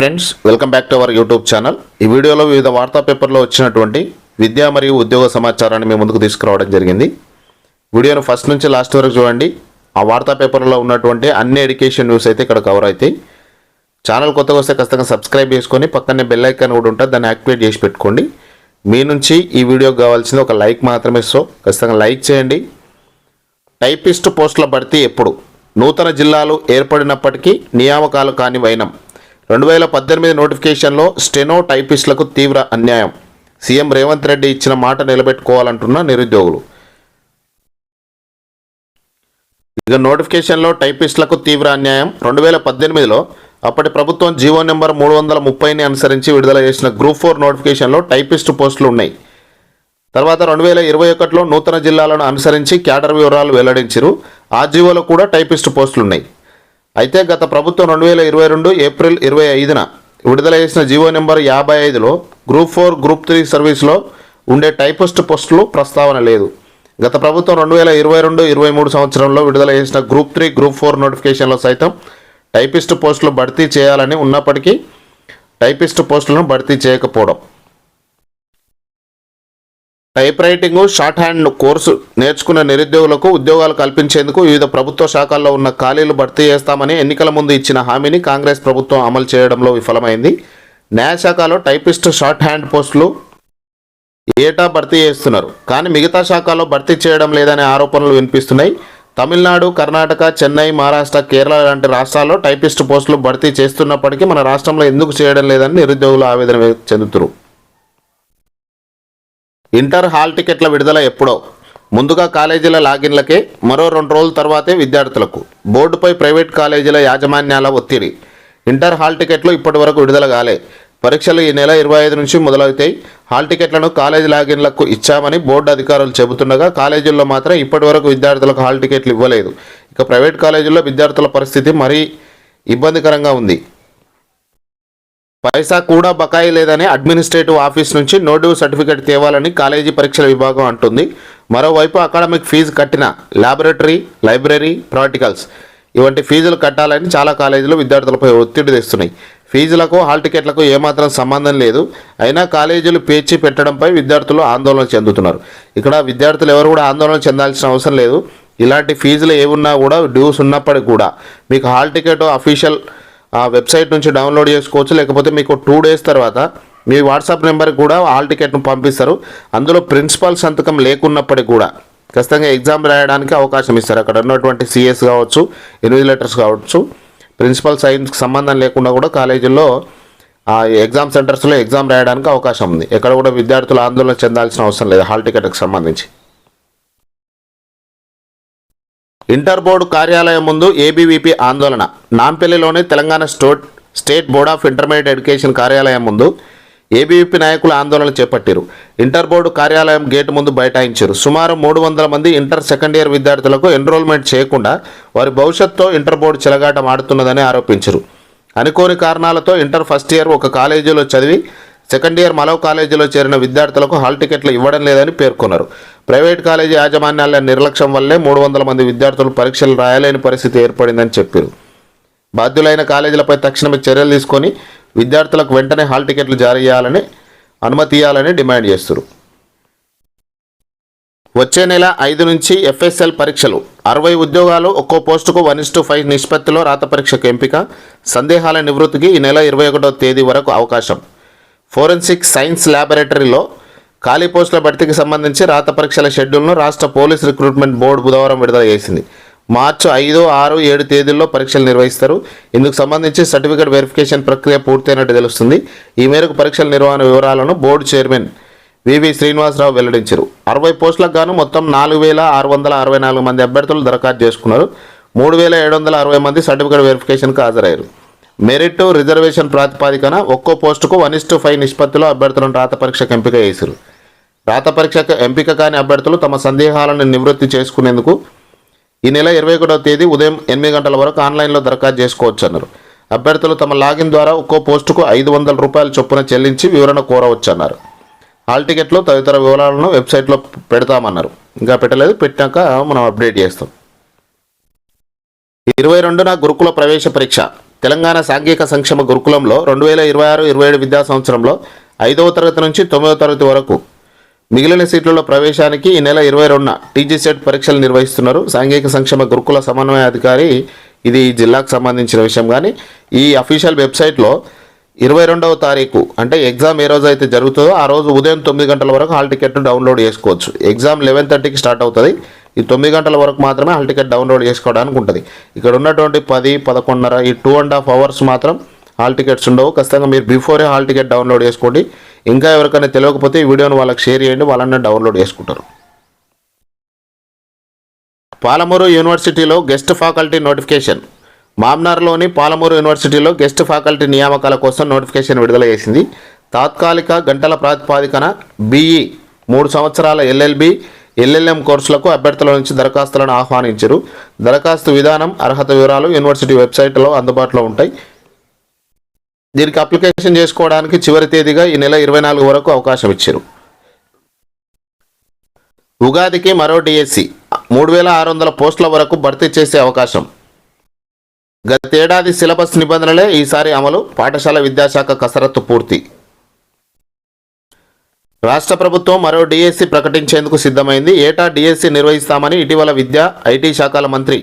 Friends welcome back to our YouTube channel ఈ వీడియోలో వివిధ వార్తా పేపర్లో వచ్చినటువంటి విద్యా మరియు ఉద్యోగ సమాచారాన్ని మేము ముందుకు తీసుకురావడం జరిగింది. వీడియోను ఫస్ట్ నుంచి లాస్ట్ వరకు చూడండి. ఆ వార్తా పేపర్లో ఉన్నటువంటి అన్ని ఎడ్యుకేషన్ న్యూస్ అయితే ఇక్కడ కవర్ అవుతాయి. ఛానల్ కొత్తగా వస్తే ఖచ్చితంగా సబ్స్క్రైబ్ చేసుకొని పక్కనే బెల్ ఐకాన్ కూడా ఉంటుంది దాన్ని యాక్టివేట్ చేసి పెట్టుకోండి. మీ నుంచి ఈ వీడియోకి కావాల్సింది ఒక లైక్ మాత్రమే సో ఖచ్చితంగా లైక్ చేయండి. టైపిస్ట్ పోస్టుల భర్తీ ఎప్పుడు? నూతన జిల్లాలు ఏర్పడినప్పటికీ నియామకాలు కాని వైనం రెండు వేల పద్దెనిమిది నోటిఫికేషన్లో స్టెనో టైపిస్టులకు తీవ్ర అన్యాయం. సీఎం రేవంత్ రెడ్డి ఇచ్చిన మాట నిలబెట్టుకోవాలంటున్న నిరుద్యోగులు. ఇక నోటిఫికేషన్లో టైపిస్టులకు తీవ్ర అన్యాయం. రెండు వేల పద్దెనిమిదిలో అప్పటి ప్రభుత్వం జీవో నెంబర్ మూడు వందల ముప్పైని అనుసరించి విడుదల చేసిన గ్రూప్ ఫోర్ నోటిఫికేషన్లో టైపిస్ట్ పోస్టులు ఉన్నాయి. తర్వాత రెండు వేల ఇరవై ఒకటిలో నూతన జిల్లాలను అనుసరించి క్యాడర్ వివరాలు వెల్లడించారు ఆ జీవోలో కూడా టైపిస్ట్ పోస్టులు ఉన్నాయి. అయితే గత ప్రభుత్వం రెండు వేల ఇరవై రెండు ఏప్రిల్ ఇరవై ఐదున విడుదల చేసిన జీవో నెంబర్ యాభై ఐదులో గ్రూప్ ఫోర్ గ్రూప్ త్రీ సర్వీస్లో ఉండే టైపిస్ట్ పోస్టులు ప్రస్తావన లేదు. గత ప్రభుత్వం రెండు వేల ఇరవై రెండు ఇరవై మూడు సంవత్సరంలో విడుదల చేసిన గ్రూప్ త్రీ గ్రూప్ ఫోర్ నోటిఫికేషన్లో సైతం టైపిస్ట్ పోస్టులు భర్తీ చేయాలని ఉన్నప్పటికీ టైపిస్ట్ పోస్టులను భర్తీ చేయకపోవడం. Type writing shorthand course నేర్చుకున్న నిరుద్యోగులకు ఉద్యోగాలు కల్పించేందుకు వివిధ ప్రభుత్వ శాఖల్లో ఉన్న ఖాళీలు భర్తీ చేస్తామని ఎన్నికల ముందు ఇచ్చిన హామీని కాంగ్రెస్ ప్రభుత్వం అమలు చేయడంలో విఫలమైంది. న్యాయశాఖలో టైపిస్ట్ షార్ట్ హ్యాండ్ పోస్టులు ఏటా భర్తీ చేస్తున్నారు. కానీ మిగతా శాఖల్లో భర్తీ చేయడం లేదనే ఆరోపణలు వినిపిస్తున్నాయి. తమిళనాడు కర్ణాటక చెన్నై మహారాష్ట్ర కేరళ లాంటి రాష్ట్రాల్లో టైపిస్ట్ పోస్టులు భర్తీ చేస్తున్నప్పటికీ మన రాష్ట్రంలో ఎందుకు చేయడం లేదని నిరుద్యోగులు ఆవేదన చెందుతున్నారు. ఇంటర్ హాల్ టికెట్ల విడుదల ఎప్పుడో? ముందుగా కాలేజీల లాగిన్లకే మరో రెండు రోజుల తర్వాతే విద్యార్థులకు. బోర్డుపై ప్రైవేట్ కాలేజీల యాజమాన్యాల ఒత్తిడి. ఇంటర్ హాల్ టికెట్లు ఇప్పటి వరకు విడుదల కాలే. పరీక్షలు ఈ నెల ఇరవై ఐదు నుంచి మొదలవుతాయి. హాల్ టికెట్లను కాలేజీ లాగిన్లకు ఇచ్చామని బోర్డు అధికారులు చెబుతుండగా కాలేజీల్లో మాత్రం ఇప్పటి వరకు విద్యార్థులకు హాల్ టికెట్లు ఇవ్వలేదు. ఇక ప్రైవేట్ కాలేజీల్లో విద్యార్థుల పరిస్థితి మరీ ఇబ్బందికరంగా ఉంది. పైసా కూడా బకాయి లేదని అడ్మినిస్ట్రేటివ్ ఆఫీస్ నుంచి నో సర్టిఫికేట్ తేవాలని కాలేజీ పరీక్షల విభాగం అంటుంది. మరోవైపు అకాడమిక్ ఫీజు కట్టిన ల్యాబొరేటరీ లైబ్రరీ ప్రాక్టికల్స్ ఇవంటి ఫీజులు కట్టాలని చాలా కాలేజీలు విద్యార్థులపై ఒత్తిడి తెస్తున్నాయి. ఫీజులకు హాల్ టికెట్లకు ఏమాత్రం సంబంధం లేదు. అయినా కాలేజీలు పేర్చి పెట్టడంపై విద్యార్థులు ఆందోళన చెందుతున్నారు. ఇక్కడ విద్యార్థులు ఎవరు కూడా ఆందోళన చెందాల్సిన అవసరం లేదు. ఇలాంటి ఫీజులు ఏమున్నా కూడా డ్యూస్ ఉన్నప్పటికీ కూడా మీకు హాల్ టికెట్ అఫీషియల్ ఆ వెబ్సైట్ నుంచి డౌన్లోడ్ చేసుకోవచ్చు. లేకపోతే మీకు టూ డేస్ తర్వాత మీ వాట్సాప్ నెంబర్కి కూడా హాల్ టికెట్ను పంపిస్తారు. అందులో ప్రిన్సిపల్ సంతకం లేకున్నప్పటికి కూడా ఖచ్చితంగా ఎగ్జామ్ రాయడానికి అవకాశం ఇస్తారు. అక్కడ ఉన్నటువంటి సిఎస్ కావచ్చు ఇన్విజిలేటర్స్ కావచ్చు ప్రిన్సిపల్ సైన్స్కి సంబంధం లేకుండా కూడా కాలేజీల్లో ఆ ఎగ్జామ్ సెంటర్స్లో ఎగ్జామ్ రాయడానికి అవకాశం ఉంది. ఎక్కడ కూడా విద్యార్థులు ఆందోళన చెందాల్సిన అవసరం లేదు హాల్ టికెట్కి సంబంధించి. ఇంటర్ బోర్డు కార్యాలయం ముందు ఏబీవీపీ ఆందోళన. నాంపల్లిలోని Telangana state state board of intermediate education కార్యాలయం ముందు ఏబీవీపీ నాయకులు ఆందోళన చేపట్టారు. ఇంటర్ బోర్డు కార్యాలయం గేటు ముందు బైఠాయించారు. సుమారు మూడు వందల మంది ఇంటర్ సెకండ్ ఇయర్ విద్యార్థులకు ఎన్రోల్మెంట్ చేయకుండా వారి భవిష్యత్తుతో ఇంటర్ బోర్డు చెలగాటం ఆడుతున్నదని ఆరోపించారు. అనుకోని కారణాలతో ఇంటర్ ఫస్ట్ ఇయర్ ఒక కాలేజీలో చదివి సెకండ్ ఇయర్ మరో కాలేజీలో చేరిన విద్యార్థులకు హాల్ టికెట్లు ఇవ్వడం లేదని పేర్కొన్నారు. ప్రైవేట్ కాలేజీ యాజమాన్యాల నిర్లక్ష్యం వల్లే మూడు వందల మంది విద్యార్థులు పరీక్షలు రాయలేని పరిస్థితి ఏర్పడిందని చెప్పారు. బాధ్యులైన కాలేజీలపై తక్షణమే చర్యలు తీసుకొని విద్యార్థులకు వెంటనే హాల్ టికెట్లు జారీ చేయాలని అనుమతి ఇవ్వాలని డిమాండ్ చేస్తారు వచ్చే నెల ఐదు నుంచి ఎఫ్ఎస్ఎల్ పరీక్షలు. అరవై ఉద్యోగాలు ఒక్కో పోస్టుకు వన్ ఇస్టు ఫైవ్ నిష్పత్తిలో రాత పరీక్షకు ఎంపిక. సందేహాల నివృత్తికి ఈ నెల ఇరవై ఒకటో తేదీ వరకు అవకాశం. ఫోరెన్సిక్ సైన్స్ ల్యాబొరేటరీలో ఖాళీ పోస్టుల భర్తీకి సంబంధించి రాత పరీక్షల షెడ్యూల్ను రాష్ట్ర పోలీస్ రిక్రూట్మెంట్ బోర్డు బుధవారం విడుదల చేసింది. మార్చి ఐదు ఆరు ఏడు తేదీల్లో పరీక్షలు నిర్వహిస్తారు. ఇందుకు సంబంధించి సర్టిఫికేట్ వెరిఫికేషన్ ప్రక్రియ పూర్తయినట్టు తెలుస్తుంది. ఈ మేరకు పరీక్షల నిర్వహణ వివరాలను బోర్డు చైర్మన్ వివి శ్రీనివాసరావు వెల్లడించారు. అరవై పోస్టులకు గాను మొత్తం నాలుగు వేల ఆరు వందల అరవై నాలుగు మంది అభ్యర్థులు దరఖాస్తు చేసుకున్నారు. మూడు వేల ఏడు వందల అరవై మంది సర్టిఫికేట్ వెరిఫికేషన్కు హాజరయ్యారు. మెరిట్ రిజర్వేషన్ ప్రాతిపాదికన ఒక్కో పోస్టుకు వన్ ఇస్టు ఫైవ్ నిష్పత్తిలో అభ్యర్థులను రాత పరీక్షకు ఎంపిక చేశారు. రాత పరీక్షకు ఎంపిక కాని అభ్యర్థులు తమ సందేహాలను నివృత్తి చేసుకునేందుకు ఈ నెల ఇరవై ఒకటవ తేదీ ఉదయం ఎనిమిది గంటల వరకు ఆన్లైన్లో దరఖాస్తు చేసుకోవచ్చు అన్నారు. అభ్యర్థులు తమ లాగిన్ ద్వారా ఒక్కో పోస్టుకు ఐదు వందల రూపాయల చొప్పున చెల్లించి వివరణ కోరవచ్చు అన్నారు. హాల్ టికెట్లు తదితర వివరాలను వెబ్సైట్లో పెడతామన్నారు. ఇంకా పెట్టలేదు పెట్టాక మనం అప్డేట్ చేస్తాం. ఇరవై రెండున గురుకుల ప్రవేశ పరీక్ష. తెలంగాణ సాంఘిక సంక్షేమ గురుకులంలో రెండు వేల ఇరవై ఆరు ఇరవై ఏడు విద్యా సంవత్సరంలో ఐదవ తరగతి నుంచి తొమ్మిదవ తరగతి వరకు మిగిలిన సీట్లలో ప్రవేశానికి ఈ నెల ఇరవై రెండున టీజీ సెట్ పరీక్షలు నిర్వహిస్తున్నారు. సాంఘిక సంక్షేమ గురుకుల సమన్వయ అధికారి ఇది జిల్లాకు సంబంధించిన విషయం. కానీ ఈ అఫీషియల్ వెబ్సైట్లో ఇరవై రెండవ తారీఖు అంటే ఎగ్జామ్ ఏ రోజు అయితే జరుగుతుందో ఆ రోజు ఉదయం తొమ్మిది గంటల వరకు హాల్ టికెట్ను డౌన్లోడ్ చేసుకోవచ్చు. ఎగ్జామ్ లెవెన్ థర్టీకి స్టార్ట్ అవుతుంది. ఈ తొమ్మిది గంటల వరకు మాత్రమే హాల్ టికెట్ డౌన్లోడ్ చేసుకోవడానికి ఉంటుంది. ఇక్కడ ఉన్నటువంటి పది పదకొండున్నర ఈ టూ అండ్ హాఫ్ అవర్స్ మాత్రం హాల్ టికెట్స్ ఉండవు. ఖచ్చితంగా మీరు బిఫోరే హాల్ టికెట్ డౌన్లోడ్ చేసుకోండి. ఇంకా ఎవరికైనా తెలియకపోతే ఈ వీడియోని వాళ్ళకి షేర్ చేయండి. వాళ్ళని డౌన్లోడ్ చేసుకుంటారు. పాలమూరు యూనివర్సిటీలో గెస్ట్ ఫ్యాకల్టీ నోటిఫికేషన్. మామ్నార్లోని పాలమూరు యూనివర్సిటీలో గెస్ట్ ఫ్యాకల్టీ నియామకాల కోసం నోటిఫికేషన్ విడుదల చేసింది. తాత్కాలిక గంటల ప్రాతిపాదికన బీఈ మూడు సంవత్సరాల ఎల్ఎల్బి ఎల్ఎల్ఎం కోర్సులకు అభ్యర్థుల నుంచి దరఖాస్తులను ఆహ్వానించారు. దరఖాస్తు విధానం అర్హత వివరాలు యూనివర్సిటీ వెబ్సైట్లో అందుబాటులో ఉంటాయి. దీనికి అప్లికేషన్ చేసుకోవడానికి చివరి తేదీగా ఈ నెల ఇరవై నాలుగు వరకు అవకాశం ఇచ్చారు. ఉగాదికి మరో డిఎస్సి మూడు వేల ఆరు వందల పోస్టుల వరకు భర్తీ చేసే అవకాశం. గతేడాది సిలబస్ నిబంధనలే ఈసారి అమలు పాఠశాల విద్యాశాఖ కసరత్తు పూర్తి. రాష్ట్ర ప్రభుత్వం మరో డిఎస్సి ప్రకటించేందుకు సిద్ధమైంది. ఏటా డిఎస్సి నిర్వహిస్తామని ఇటీవల విద్యా ఐటీ శాఖల మంత్రి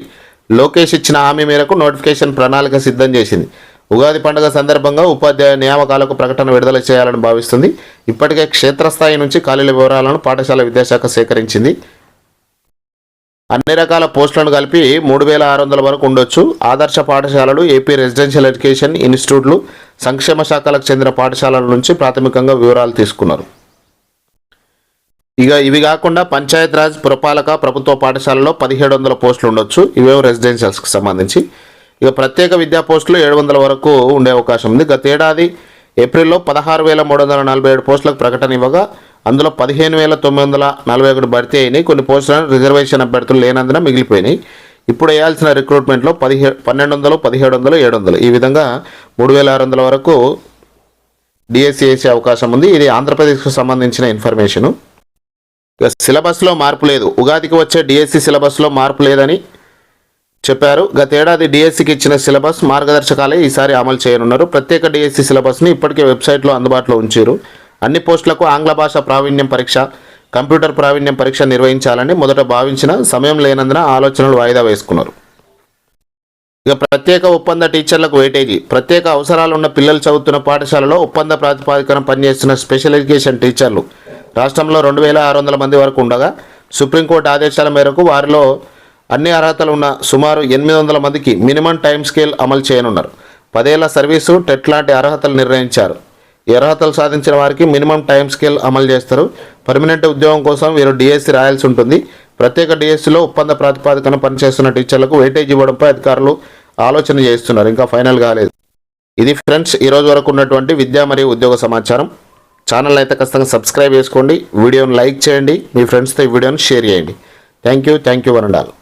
లోకేష్ ఇచ్చిన హామీ మేరకు నోటిఫికేషన్ ప్రణాళిక సిద్ధం చేసింది. ఉగాది పండుగ సందర్భంగా ఉపాధ్యాయ నియామకాలకు ప్రకటన విడుదల చేయాలని భావిస్తుంది. ఇప్పటికే క్షేత్రస్థాయి నుంచి ఖాళీల వివరాలను పాఠశాల విద్యాశాఖ సేకరించింది. అన్ని రకాల పోస్టులను కలిపి మూడు వేల ఆరు వందల వరకు ఉండొచ్చు. ఆదర్శ పాఠశాలలు ఏపీ రెసిడెన్షియల్ ఎడ్యుకేషన్ ఇన్స్టిట్యూట్లు సంక్షేమ శాఖలకు చెందిన పాఠశాలల నుంచి ప్రాథమికంగా వివరాలు తీసుకున్నారు. ఇక ఇవి కాకుండా పంచాయత్ రాజ్ పురపాలక ప్రభుత్వ పాఠశాలలో పదిహేడు వందల పోస్టులు ఉండొచ్చు. ఇవేమో రెసిడెన్షియల్స్కి సంబంధించి. ఇక ప్రత్యేక విద్యా పోస్టులు ఏడు వందల వరకు ఉండే అవకాశం ఉంది. గత ఏడాది ఏప్రిల్లో పదహారు వేల మూడు వందల నలభై ఏడు పోస్టులకు ప్రకటన ఇవ్వగా అందులో పదిహేను వేల తొమ్మిది వందల నలభై ఒకటి భర్తీ అయినాయి. కొన్ని పోస్టులను రిజర్వేషన్ అభ్యర్థులు లేనందున మిగిలిపోయినాయి. ఇప్పుడు వేయాల్సిన రిక్రూట్మెంట్లో పదిహే పన్నెండు వందలు పదిహేడు వందలు ఏడు వందలు. ఈ విధంగా మూడు వేల ఆరు వందల వరకు డిఎస్సి వేసే అవకాశం ఉంది. ఇది ఆంధ్రప్రదేశ్కు సంబంధించిన ఇన్ఫర్మేషను. ఇక సిలబస్లో మార్పు లేదు. ఉగాదికి వచ్చే డిఎస్సి సిలబస్లో మార్పు లేదని చెప్పారు. గతేడాది డిఎస్సికి ఇచ్చిన సిలబస్ మార్గదర్శకాలే ఈసారి అమలు చేయనున్నారు. ప్రత్యేక డిఎస్సి సిలబస్ని ఇప్పటికే వెబ్సైట్లో అందుబాటులో ఉంచారు. అన్ని పోస్టులకు ఆంగ్ల భాష ప్రావీణ్యం పరీక్ష కంప్యూటర్ ప్రావీణ్యం పరీక్ష నిర్వహించాలని మొదట భావించిన సమయం లేనందున ఆలోచనలు వాయిదా వేసుకున్నారు. ఇక ప్రత్యేక ఒప్పంద టీచర్లకు వెయిటేజీ. ప్రత్యేక అవసరాలు ఉన్న పిల్లలు చదువుతున్న పాఠశాలలో ఒప్పంద ప్రాతిపాదికన పనిచేస్తున్న స్పెషల్ ఎడ్యుకేషన్ టీచర్లు రాష్ట్రంలో రెండు వేల ఆరు వందల మంది వరకు ఉండగా సుప్రీంకోర్టు ఆదేశాల మేరకు వారిలో అన్ని అర్హతలు ఉన్న సుమారు ఎనిమిది వందల మందికి మినిమం టైం స్కేల్ అమలు చేయనున్నారు. పదేళ్ళ సర్వీసు టెట్ లాంటి అర్హతలు నిర్ణయించారు. ఈ అర్హతలు సాధించిన వారికి మినిమం టైం స్కేల్ అమలు చేస్తారు. పర్మనెంట్ ఉద్యోగం కోసం వీరు డిఎస్సి రాయాల్సి ఉంటుంది. ప్రత్యేక డిఎస్సిలో ఒప్పంద ప్రాతిపాదికన పనిచేస్తున్న టీచర్లకు వెయిటేజ్ ఇవ్వడంపై అధికారులు ఆలోచన చేస్తున్నారు ఇంకా ఫైనల్ కాలేదు. ఇది ఫ్రెండ్స్ ఈరోజు వరకు ఉన్నటువంటి విద్యా మరియు ఉద్యోగ సమాచారం. ఛానల్ అయితే ఖచ్చితంగా సబ్స్క్రైబ్ చేసుకోండి. వీడియోని లైక్ చేయండి. మీ ఫ్రెండ్స్తో ఈ వీడియోని షేర్ చేయండి. Thank you. Thank you one and all.